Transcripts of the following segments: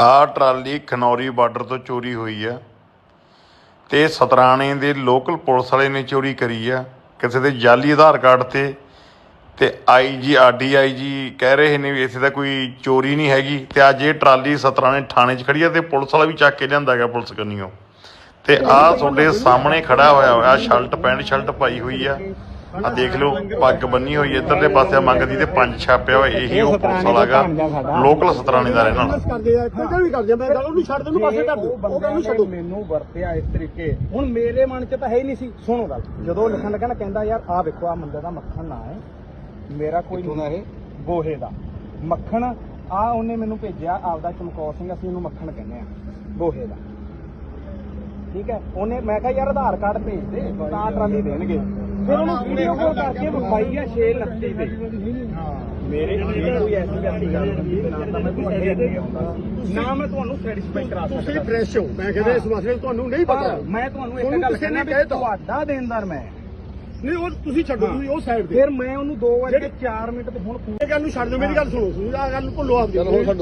ਆਹ trolley Khanauri border ਤੋਂ ਚੋਰੀ ਹੋਈ ਆ ਤੇ ਸਤਰਾਣੇ ਦੇ ਲੋਕਲ ਪੁਲਿਸ ਵਾਲੇ ਨੇ ਚੋਰੀ ਕਰੀ ਆ। ਕਿਸੇ ਦੇ ਜਾਲੀ ਆਧਾਰ ਕਾਰਡ ਤੇ ਤੇ ਆਈਜੀ ਆਰਡੀਆਈਜੀ ਕਹਿ ਰਹੇ ਨੇ ਵੀ ਇੱਥੇ ਤਾਂ ਕੋਈ ਚੋਰੀ ਨਹੀਂ ਹੈਗੀ ਤੇ ਅੱਜ ਇਹ ਟਰਾਲੀ ਸਤਰਾਣੇ ਥਾਣੇ 'ਚ ਖੜੀ ਆ ਤੇ ਪੁਲਿਸ ਵਾਲਾ ਵੀ ਚੱਕ ਕੇ ਲਿਆਂਦਾ ਗਿਆ ਪੁਲਿਸ ਕੰਨੀਓ। ਤੇ ਆਹ ਤੁਹਾਡੇ ਸਾਹਮਣੇ ਖੜਾ ਹੋਇਆ ਹੋਇਆ ਸ਼ਰਟ ਪੈਂਟ ਸ਼ਰਟ ਪਾਈ ਹੋਈ ਆ। ਆ ਦੇਖ ਲਓ ਪੱਗ ਬੰਨੀ ਹੋਈ ਹੈ ਇੱਧਰਲੇ ਪਾਸੇ ਮੰਗਦੀ ਤੇ ਪੰਜ ਛਾਪਿਆ ਹੋਇਆ ਇਹੀ ਉਹ ਪੁਲਿਸ ਵਾਲਾ ਗਾ ਲੋਕਲ ਸਤਰਾਣੇ ਦਾ ਰਹਿਣ ਵਾਲਾ। ਕਰਦੇ ਆ ਇੱਥੇ ਵੀ ਕਰਦੇ ਆ? ਮੈਂ ਗੱਲ ਉਹਨੂੰ ਛੱਡ ਦੇ ਉਹਨੂੰ ਪਾਸੇ ਕਰ ਦਿਓ। ਉਹ ਗੱਲ ਨੂੰ ਛੱਡੋ। ਮੈਨੂੰ ਵਰਤਿਆ ਇਸ ਤਰੀਕੇ। ਹੁਣ ਮੇਰੇ ਮਨ 'ਚ ਤਾਂ ਹੈ ਹੀ ਨਹੀਂ ਸੀ। ਸੁਣੋ ਗੱਲ। ਜਦੋਂ ਉਹ ਲਿਖਣ ਲੱਗਾ ਨਾ ਕਹਿੰਦਾ ਯਾਰ ਆਹ ਵੇਖੋ ਆ ਬੰਦੇ ਦਾ ਮੱਖਣ ਨਾ ਹੈ ਮੇਰਾ ਕੋਈ ਨਹੀਂ ਗੋਹੇ ਦਾ। ਮੱਖਣ ਆ ਉਹਨੇ ਮੈਨੂੰ ਭੇਜਿਆ ਆਪਦਾ ਚਮਕੌਰ ਸਿੰਘ ਅਸੀਂ ਉਹਨੂੰ ਮੱਖਣ ਕਹਿੰਦੇ ਆ ਗੋਹੇ ਦਾ। ਠੀਕ ਹੈ? ਉਹਨੇ ਮੈਂ ਕਿਹਾ ਯਾਰ ਆਧਾਰ ਕਾਰਡ ਭੇਜ ਦੇ ਤਾਂ ਟਰਾਲੀ ਦੇਣਗੇ। ਫਿਰ ਉਹਨੂੰ ਵੀਡੀਓ ਕਾਲ ਕਰਕੇ ਵਿਖਾਈ ਆ 629 ਤੇ ਮੇਰੇ ਇਹ ਕੋਈ ਐਸੀ ਐਸੀ ਗੱਲ ਨਹੀਂ ਨਾ ਤਾਂ ਮੈਂ ਤੁਹਾਨੂੰ ਅੱਗੇ ਅੱਗੇ ਆਉਂਦਾ ਨਾ ਮੈਂ ਤੁਹਾਨੂੰ ਸੈਟੀਸਫਾਈ ਕਰਾ ਸਕਦਾ ਤੁਸੀਂ ਫਰੈਸ਼ ਹੋ ਮੈਂ ਕਹਿੰਦਾ ਇਸ ਮਸਲੇ 'ਚ ਤੁਹਾਨੂੰ ਨਹੀਂ ਪਤਾ ਪਰ ਮੈਂ ਤੁਹਾਨੂੰ ਇੱਕ ਤੁਹਾਨੂੰ ਗੱਲ ਕਿਸੇ ਨੇ ਕਹਿਣਾ ਕਹਿ ਵੀ ਤਾ। ਤੁਹਾਡਾ ਦੇਣਦਾਰ ਮੈਂ ਨਹੀਂ ਉਹ ਤੁਸੀਂ ਛੱਡੋ ਹਾਂ। ਤੁਸੀਂ ਉਹ ਸਾਈਡ ਤੇ ਫਿਰ ਮੈਂ ਉਹਨੂੰ 2 ਵਜੇ ਜਿਹੜੀ- 4 ਮਿੰਟ ਤੇ ਹੁਣ ਇਹ ਗੱਲ ਨੂੰ ਛੱਡ ਦਿਓ ਮੇਰੀ ਗੱਲ ਸੁਣੋ ਤੁਸੀਂ ਆਹ ਗੱਲ ਨੂੰ ਭੁੱਲੋ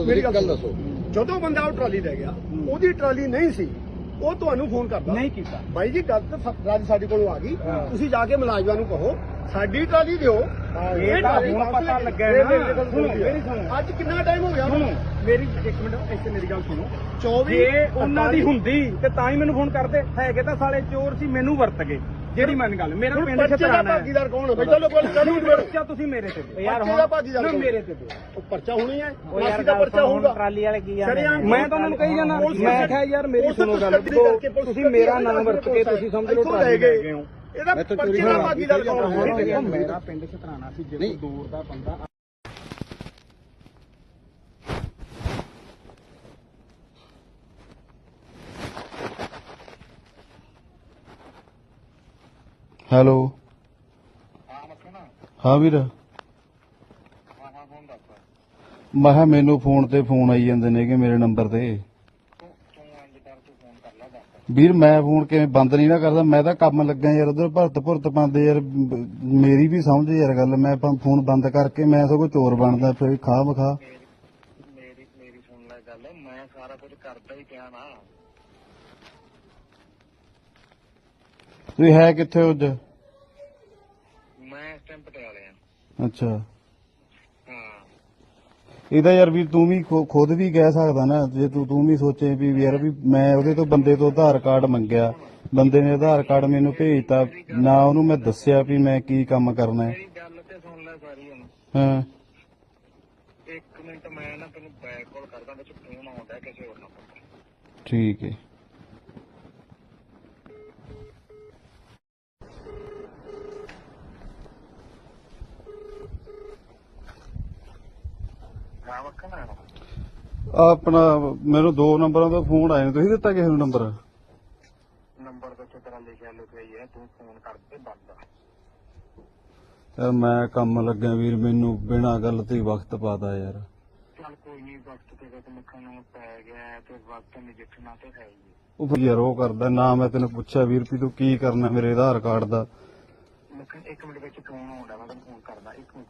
ਮੇਰੀ ਗੱਲ। ਦੱਸੋ। ਜਦੋਂ ਬੰਦਾ ਉਹ ਟਰਾਲੀ ਲੈ ਗਿਆ ਉਹਦੀ ਟਰਾਲੀ ਨਹੀਂ ਸੀ ਉਹ ਤੁਹਾਨੂੰ ਫੋਨ ਕਰਦਾ। ਨਹੀਂ ਕੀਤਾ। ਬਾਈ ਜੀ ਗੱਲ ਤਾਂ ਸਾ- ਰਾਜ ਸਾਡੇ ਕੋਲੋਂ ਆ ਗਈ। ਤੁਸੀਂ ਜਾ ਕੇ ਮੁਲਾਜ਼ਮਾਂ ਨੂੰ ਕਹੋ ਸਾਡੀ ਟਰਾਲੀ ਦਿਓ। ਇਹ ਤਾਂ ਟਰਾਲੀ ਹੁਣ ਵਾਪਸ ਪਤਾ ਲੈ- ਲੱਗਾ ਇਹ ਨਾ। ਮੇਰੀ ਗੱਲ ਸੁਣੋ, ਸੁਣੋ, ਮੇਰੀ ਸੁਣੋ। ਅੱਜ ਕਿੰਨਾ ਟਾਈਮ ਹੋ ਗਿਆ? ਸੁਣੋ ਮੇਰੀ ਇੱਕ ਮਿੰਟ ਇੱਥੇ ਮੇਰੀ ਗੱਲ ਸੁਣੋ। 24 ਜੇ ਉਹਨਾਂ ਦੀ ਹੁੰਦੀ ਤੇ ਤਾਂ ਹੀ ਮੈਨੂੰ ਫੋਨ ਕਰਦੇ। ਹੈਗੇ ਤਾਂ ਸਾਲੇ ਚੋਰ ਸੀ ਮੈਨੂੰ ਵਰਤ ਗਏ। ਜਿਹੜੀ ਮਨ ਗੱਲ ਮੇਰਾ ਹੁਣ ਪਿੰਡ ਪਰਚੇ ਦਾ ਛਤਰਾਣਾ ਹੈ। ਭਾਗੀਦਾਰ ਕੌਣ ਹੈ? ਚਲੋ ਕੋਲ ਚਲੋ ਪਰਚਾ ਤੁਸੀਂ ਮੇਰੇ ਤੇ ਦਿਓ। ਯਾਰ ਹੁਣ ਭਾਗੀਦਾਰ ਨਾ ਕੌਣ? ਮੇਰੇ ਤੇ ਦਿਓ। ਉਹ ਪਰਚਾ ਹੋਣੀ ਹੈ। ਉਹ ਯਾਰ ਮਾਸੀ ਦਾ ਪਰਚਾ ਹੋਊਗਾ। ਟਰਾਲੀ ਵਾਲੇ ਕੀ ਸ਼ਰੇਆਮ ਮੈਂ ਤਾਂ ਉਹਨਾਂ ਨੂੰ ਕਹੀ ਜਾਣਾ ਪੁਲਿਸ ਮੈਂ ਕਿਹਾ ਯਾਰ ਮੇਰੀ ਪੁਲਿਸ ਸੁਣੋ ਗੱਲ। ਕਸਟਡੀ ਕਰਕੇ ਪੁਲਿਸ ਤੁਸੀਂ ਮੇਰਾ ਨਾਮ ਵਰਤ ਕੇ ਤੁਸੀਂ ਸਮਝ ਲਓ ਇੱਥੋਂ ਲੈ ਟਰਾਲੀ ਲੈ ਗਏ ਗਏ ਹੋ ਇਹਦਾ ਪਰਚੇ ਦਾ ਹੋਣਾ। ਭਾਗੀਦਾਰ ਕੌਣ ਹੁਣ ਹੈ ਦੇਖੋ ਮੇਰਾ ਪਿੰਡ ਛਤਰਾਣਾ ਸੀ ਜੇ ਕੋਈ। ਦੂਰ ਦਾ ਬੰਦਾ ਹੈਲੋ। ਹਾਂ ਵੀਰ। ਮੈਂ ਕਿਹਾ ਮੈਨੂੰ ਫੋਨ ਤੇ ਫੋਨ ਆਈ ਜਾਂਦੇ ਨੇਗੇ ਮੇਰੇ ਨੰਬਰ ਤੇ। ਵੀਰ ਮੈਂ ਫੋਨ ਕਿਵੇਂ ਬੰਦ ਨਹੀਂ ਨਾ ਕਰਦਾ ਮੈਂ ਤਾਂ ਕੰਮ ਲੱਗਾ ਯਾਰ ਉਧਰ ਭਰਤ ਭੁਰਤ ਪਾਉਂਦੇ ਯਾਰ ਮੇਰੀ ਵੀ ਸਮਝ ਯਾਰ ਗੱਲ ਮੈਂ ਫੋਨ ਬੰਦ ਕਰਕੇ ਮੈਂ ਸਗੋਂ ਚੋਰ ਬਣਦਾ ਫਿਰ ਖਾ ਮਖਾ ਮੇਰੀ ਮੇਰੀ ਸੁਣ ਲੈ ਗੱਲ ਮੈਂ ਸਾਰਾ ਕੁਝ ਕਰਦਾ ਹੀ ਪਿਆ ਨਾ। ਤੁਸੀਂ ਹੈ ਕਿੱਥੇ ਅੱਜ ਮੈਂ ਇਸ ਟਾਈਮ ਪਟਿਆਲੇ ਆ। ਅੱਛਾ। ਹਾਂ। ਇਹਦਾ ਯਾਰ ਵੀ ਤੂੰ ਵੀ ਖੁ- ਖੁਦ ਵੀ ਕਹਿ ਸਕਦਾ ਨਾ ਜੇ ਤੂੰ ਤੂੰ ਵੀ ਸੋਚੇ ਵੀ ਯਾਰ ਵੀ ਮੈਂ ਉਹਦੇ ਤੋਂ ਬੰਦੇ ਤੋਂ ਆਧਾਰ ਕਾਰਡ ਮੰਗਿਆ। ਬੰਦੇ ਨੇ ਆਧਾਰ ਕਾਰਡ ਮੈਨੂੰ ਭੇਜਤਾ ਨਾ ਉਹਨੂੰ ਮੈਂ ਦੱਸਿਆ ਵੀ ਮੈਂ ਕੀ ਕੰਮ ਕਰਨਾ ਹੈ। ਮੇਰੀ ਗੱਲ ਤੇ ਸੁਣ ਲੈ ਸਾਰੀ ਹੁਣ। ਹਾਂ। ਇੱਕ ਮਿੰਟ ਮੈਂ ਨਾ ਤੈਨੂੰ ਬੈਕ ਕਾਲ ਕਰਦਾ ਵਿੱਚ ਫੋਨ ਆਉਂਦਾ ਕਿਸੇ ਹੋਰ ਨੰਬਰ ਤੇ ਠੀਕ ਹੈ ਆਹ ਆਪਣਾ ਮੈਨੂੰ ਦੋ ਨੰਬਰਾਂ ਤੋਂ ਫੋਨ ਨੇ ਤੁਸੀਂ ਦਿੱਤਾ ਕਿਸੇ ਨੂੰ ਨੰਬਰ? ਨੰਬਰ ਤੇ ਉੱਤੇ ਤੇਰਾ ਲਿਖਿਆ ਲਿਖਿਆ ਹੀ ਹੈ ਤੂੰ ਫੋਨ ਕਰ ਤੇ ਬੰਦ ਯਾਰ ਮੈਂ ਕੰਮ ਲੱਗਾ ਵੀਰ ਮੈਨੂੰ ਬਿਨਾਂ ਗੱਲ ਤੇ ਹੀ ਵਕਤ ਪਾਤਾ ਯਾਰ। ਚੱਲ ਕੋਈ ਨਹੀਂ ਵਕਤ ਤੇ ਤੇ ਮੁੱਖਾਂ ਨੂੰ ਪੈ ਗਿਆ ਤੇ ਵਕਤ ਨਜਿੱਠਣਾ ਤੇ ਹੈ ਹੀ ਹੈ। ਉਹ ਫਿਰ ਯਾਰ ਉਹ ਕਰਦਾ ਨਾ ਮੈਂ ਤੈਨੂੰ ਪੁੱਛਿਆ ਵੀਰ ਵੀ ਤੂੰ ਕੀ ਕਰਨਾ ਮੇਰੇ ਆਧਾਰ ਕਾਰਡ ਦਾ। ਮੁੱਖਾਂ ਇੱਕ ਮਿੰਟ ਵਿੱਚ ਫੋਨ ਆਉਂਦਾ ਮੈਂ ਤੈਨੂੰ ਫੋਨ ਕਰਦਾ ਇੱਕ ਮਿੰਟ।